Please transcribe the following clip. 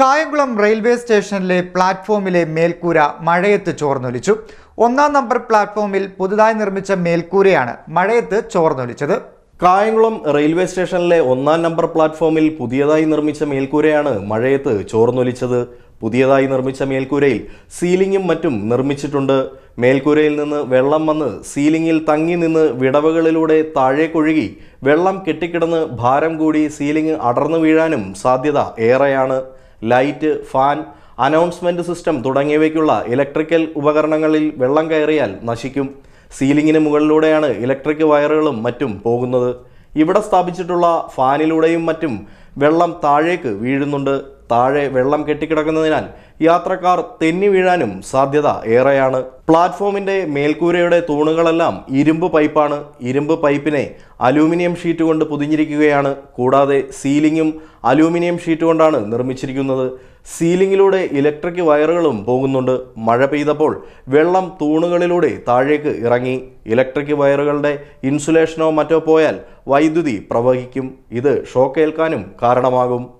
Kayamkulam railway സ്റ്റേഷനിലെ പ്ലാറ്റ്ഫോമിലെ മേൽക്കൂര മഴയത്ത് ചോർന്നൊലിച്ചു. ഒന്നാം നമ്പർ പ്ലാറ്റ്ഫോമിൽ പുതുതായി നിർമ്മിച്ച മേൽക്കൂരയാണ് മഴയത്ത് ചോർന്നൊലിച്ചത്. കായംകുളം റെയിൽവേ സ്റ്റേഷനിലെ ഒന്നാം നമ്പർ പ്ലാറ്റ്ഫോമിൽ പുതിയതായി നിർമ്മിച്ച മേൽക്കൂരയാണ് മഴയത്ത് ചോർന്നൊലിച്ചത്. പുതിയതായി നിർമ്മിച്ച മേൽക്കൂരയിൽ സീലിംഗും മറ്റും നിർമ്മിച്ചിട്ടുണ്ട്. മേൽക്കൂരയിൽ നിന്ന് വെള്ളം വന്ന് സീലിംഗിൽ തങ്ങി നിന്ന് വിടവുകളിലൂടെ താഴേക്കൊഴുകി വെള്ളം കെട്ടിക്കിടന്ന് ഭാരം കൂടി സീലിംഗ് അടർന്നു വീഴാനും സാധ്യത ഏറെയാണ്. ലൈറ്റ് ഫാൻ അനൗൺസ്മെന്റ് സിസ്റ്റം തുടങ്ങിയവയ്ക്കുള്ള ഇലക്ട്രിക്കൽ ഉപകരണങ്ങളിൽ വെള്ളം കയറിയാൽ നശിക്കും. സീലിംഗിന് മുകളിലൂടെയാണ് ഇലക്ട്രിക് വയറുകളും മറ്റും പോകുന്നത്. ഇവിടെ സ്ഥാപിച്ചിട്ടുള്ള ഫാനിലൂടെയും മറ്റും വെള്ളം താഴേക്ക് വീഴുന്നുണ്ട്. താഴെ വെള്ളം കെട്ടിക്കിടക്കുന്നതിനാൽ യാത്രക്കാർ തെന്നി വീഴാനും സാധ്യത ഏറെയാണ്. പ്ലാറ്റ്ഫോമിന്റെ മേൽക്കൂരയുടെ തൂണുകളെല്ലാം ഇരുമ്പ് പൈപ്പാണ്. ഇരുമ്പ് പൈപ്പിനെ അലൂമിനിയം ഷീറ്റ് കൊണ്ട് പൊതിഞ്ഞിരിക്കുകയാണ്. കൂടാതെ സീലിംഗും അലൂമിനിയം ഷീറ്റ് കൊണ്ടാണ് നിർമ്മിച്ചിരിക്കുന്നത്. സീലിംഗിലൂടെ ഇലക്ട്രിക് വയറുകളും പോകുന്നുണ്ട്. മഴ പെയ്തപ്പോൾ വെള്ളം തൂണുകളിലൂടെ താഴേക്ക് ഇറങ്ങി. ഇലക്ട്രിക് വയറുകളുടെ ഇൻസുലേഷനോ മറ്റോ പോയാൽ വൈദ്യുതി പ്രവഹിക്കും. ഇത് ഷോക്കേൽക്കാനും കാരണമാകും.